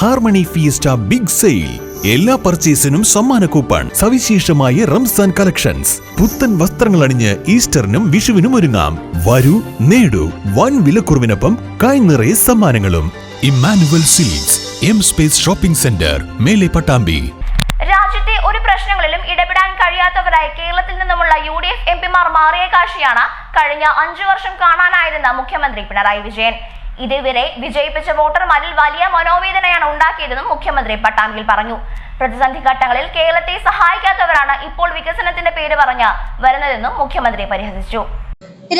Harmony fiesta big sale. എല്ലാ പർച്ചേസിനും സമ്മാന coupon സവിശേഷമായ റംസാൻ കളക്ഷൻസ്. പുത്തൻ വസ്ത്രങ്ങൾ അണിഞ്ഞ് ഈസ്റ്ററിനും വിഷുവിനും ഒരുങ്ങാം. വരൂ നേടൂ വൻ വിലക്കുറവിനൊപ്പം കായ് നിറയെ സമ്മാനങ്ങളും. Emmanuel Silks M space shopping centre മേലെ പട്ടാമ്പി. രാജ്യത്തെ ഒരു പ്രശ്നങ്ങളിലും ഇടപെടാൻ കഴിയാത്തവരായി കേരളത്തിൽ നിന്നുമുള്ള യു ഡി എഫ് എം പിമാർ മാറിയ കാഴ്ചയാണ് കഴിഞ്ഞ അഞ്ചു വർഷം കാണാനായിരുന്ന മുഖ്യമന്ത്രി പിണറായി വിജയൻ. ഇതുവരെ വിജയിപ്പിച്ച വോട്ടർമാരിൽ വലിയ മനോവേദനയാണ് ഉണ്ടാക്കിയതെന്നും മുഖ്യമന്ത്രി പട്ടാമ്പിൽ പറഞ്ഞു. പ്രതിസന്ധി ഘട്ടങ്ങളിൽ കേരളത്തെ സഹായിക്കാത്തവരാണ് ഇപ്പോൾ വികസനത്തിന്റെ പേര് പറഞ്ഞ് വരുന്നതെന്നും മുഖ്യമന്ത്രി പരിഹസിച്ചു.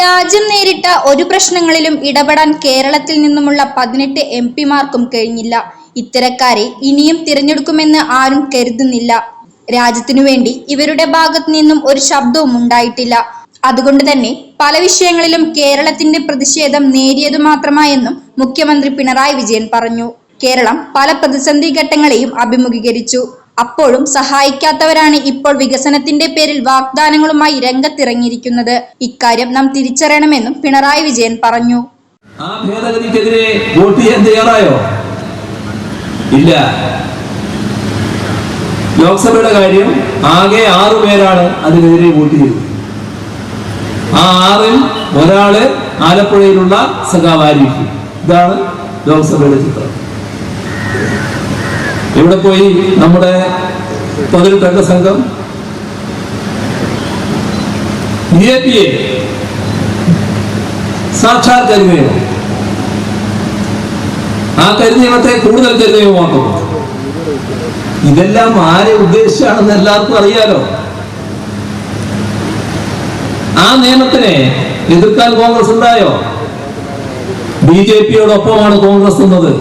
രാജ്യം നേരിട്ട ഒരു പ്രശ്നങ്ങളിലും ഇടപെടാൻ കേരളത്തിൽ നിന്നുമുള്ള പതിനെട്ട് എം പിമാർക്കും കഴിഞ്ഞില്ല. ഇത്തരക്കാരെ ഇനിയും തിരഞ്ഞെടുക്കുമെന്ന് ആരും കരുതുന്നില്ല. രാജ്യത്തിനു വേണ്ടി ഇവരുടെ ഭാഗത്തു നിന്നും ഒരു ശബ്ദവും ഉണ്ടായിട്ടില്ല. അതുകൊണ്ട് തന്നെ പല വിഷയങ്ങളിലും കേരളത്തിന്റെ പ്രതിഷേധം നേരിയതു മാത്രമായെന്നും മുഖ്യമന്ത്രി പിണറായി വിജയൻ പറഞ്ഞു. കേരളം പല പ്രതിസന്ധി ഘട്ടങ്ങളെയും അഭിമുഖീകരിച്ചു. അപ്പോഴും സഹായിക്കാത്തവരാണ് ഇപ്പോൾ വികസനത്തിന്റെ പേരിൽ വാഗ്ദാനങ്ങളുമായി രംഗത്തിറങ്ങിയിരിക്കുന്നത്. ഇക്കാര്യം നാം തിരിച്ചറിയണമെന്നും പിണറായി വിജയൻ പറഞ്ഞു. ആ ഭേദഗതിക്കെതിരെ വോട്ട് ചെയ്യാൻ തയ്യാറായോ? ഇല്ല. ലോക്സഭയുടെ കാര്യം ആകെ ആറു പേരാണ് അതിനെതിരെ വോട്ട് ചെയ്തത്. ആ ആറിൽ ഒരാൾ ആലപ്പുഴയിലുള്ള സഖാവ് ഇതാണ് ലോക്സഭയുടെ ചിത്രം. ഇവിടെ പോയി നമ്മുടെ പതിനെട്ടംഗ സംഘം? പിയെ. സാക്ഷാൽ കരുതയോ ആ കരുനിയമത്തെ കൂടുതൽ കരുനിയമമാക്കുന്നു. ഇതെല്ലാം ആരെ ഉദ്ദേശിച്ചാണെന്ന് എല്ലാവർക്കും അറിയാലോ. ആ നിയമത്തിനെ എതിർക്കാൻ കോൺഗ്രസ് ഉണ്ടായോ? ബി ജെ പിയോടൊപ്പമാണ് കോൺഗ്രസ് എന്നത്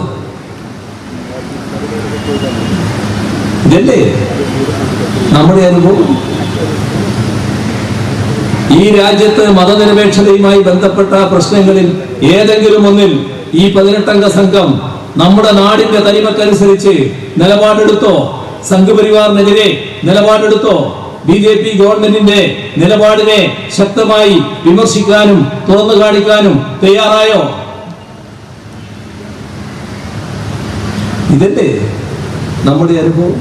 ഇതല്ലേ? നമ്മുടെ അനുഭവം? ഈ രാജ്യത്ത് മതനിരപേക്ഷതയുമായി ബന്ധപ്പെട്ട പ്രശ്നങ്ങളിൽ ഏതെങ്കിലും ഒന്നിൽ ഈ പതിനെട്ടംഗ സംഘം നമ്മുടെ നാടിന്റെ തനിമക്കനുസരിച്ച് നിലപാടെടുത്തോ? സംഘപരിവാറിനെതിരെ നിലപാടെടുത്തോ? ബി ജെ പി ഗവൺമെന്റിന്റെ നിലപാടിനെ ശക്തമായി വിമർശിക്കാനും തുറന്നു കാണിക്കാനും തയ്യാറായോ? ഇതല്ലേ നമ്മുടെ അനുഭവം?